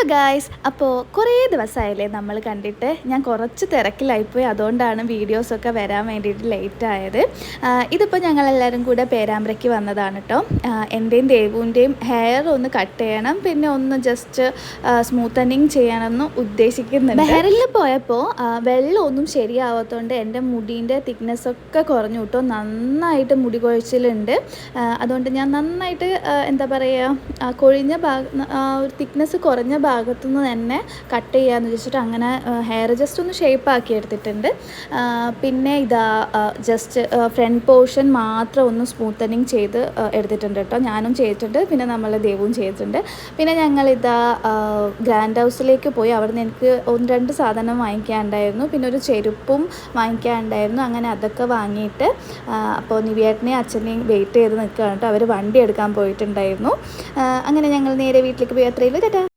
Hello guys അപ്പോൾ കുറേ ദിവസമായില്ലേ നമ്മൾ കണ്ടിട്ട്? ഞാൻ കുറച്ച് തിരക്കിലായിപ്പോയി അതുകൊണ്ടാണ് വീഡിയോസൊക്കെ വരാൻ വേണ്ടിയിട്ട് ലേറ്റ് ആയത്. ഇതിപ്പോൾ ഞങ്ങളെല്ലാവരും കൂടെ പേരാമ്പ്രയ്ക്ക് വന്നതാണ് കേട്ടോ എന്റെയും ദേവുവിന്റെയും ഹെയർ ഒന്ന് കട്ട് ചെയ്യണം. പിന്നെ ഒന്ന് ജസ്റ്റ് സ്മൂത്തനിങ് ചെയ്യണമെന്ന് ഉദ്ദേശിക്കുന്നുണ്ട്. ഹെയറിൽ പോയപ്പോൾ വെള്ളമൊന്നും ശരിയാവാത്തതുകൊണ്ട് എന്റെ മുടീന്റെ തിക്നെസ്സൊക്കെ കുറഞ്ഞു കിട്ടും നന്നായിട്ട് മുടി കൊഴിച്ചിലുണ്ട്. അതുകൊണ്ട് ഞാൻ നന്നായിട്ട് എന്താ പറയുക കൊഴിഞ്ഞ ഭാഗ തിക്നെസ് കുറഞ്ഞ ഭാഗത്തു നിന്ന് തന്നെ കട്ട് ചെയ്യാമെന്ന് വെച്ചിട്ട് അങ്ങനെ ഹെയർ ജസ്റ്റ് ഒന്ന് ഷേപ്പ് ആക്കി എടുത്തിട്ടുണ്ട്. പിന്നെ ഇതാ ജസ്റ്റ് ഫ്രണ്ട് പോർഷൻ മാത്രം ഒന്ന് സ്മൂത്തനിങ് ചെയ്ത് എടുത്തിട്ടുണ്ട് കേട്ടോ. ഞാനും ചെയ്തിട്ടുണ്ട് പിന്നെ നമ്മൾ ദേവും ചെയ്തിട്ടുണ്ട്. പിന്നെ ഞങ്ങൾ ഗ്രാൻഡ് ഹൗസിലേക്ക് പോയി അവിടെ നിന്ന് എനിക്ക് ഒന്ന് രണ്ട് സാധനം വാങ്ങിക്കാനുണ്ടായിരുന്നു. പിന്നെ ഒരു ചെരുപ്പും വാങ്ങിക്കാനുണ്ടായിരുന്നു. അങ്ങനെ അതൊക്കെ വാങ്ങിയിട്ട് അപ്പോൾ നിവിയേട്ടനെയും അച്ഛനെയും വെയിറ്റ് ചെയ്ത് നിൽക്കുകയാണ് കേട്ടോ. അവർ വണ്ടി എടുക്കാൻ പോയിട്ടുണ്ടായിരുന്നു. അങ്ങനെ ഞങ്ങൾ നേരെ വീട്ടിലേക്ക് പോയി. അത്രയും ടാറ്റാ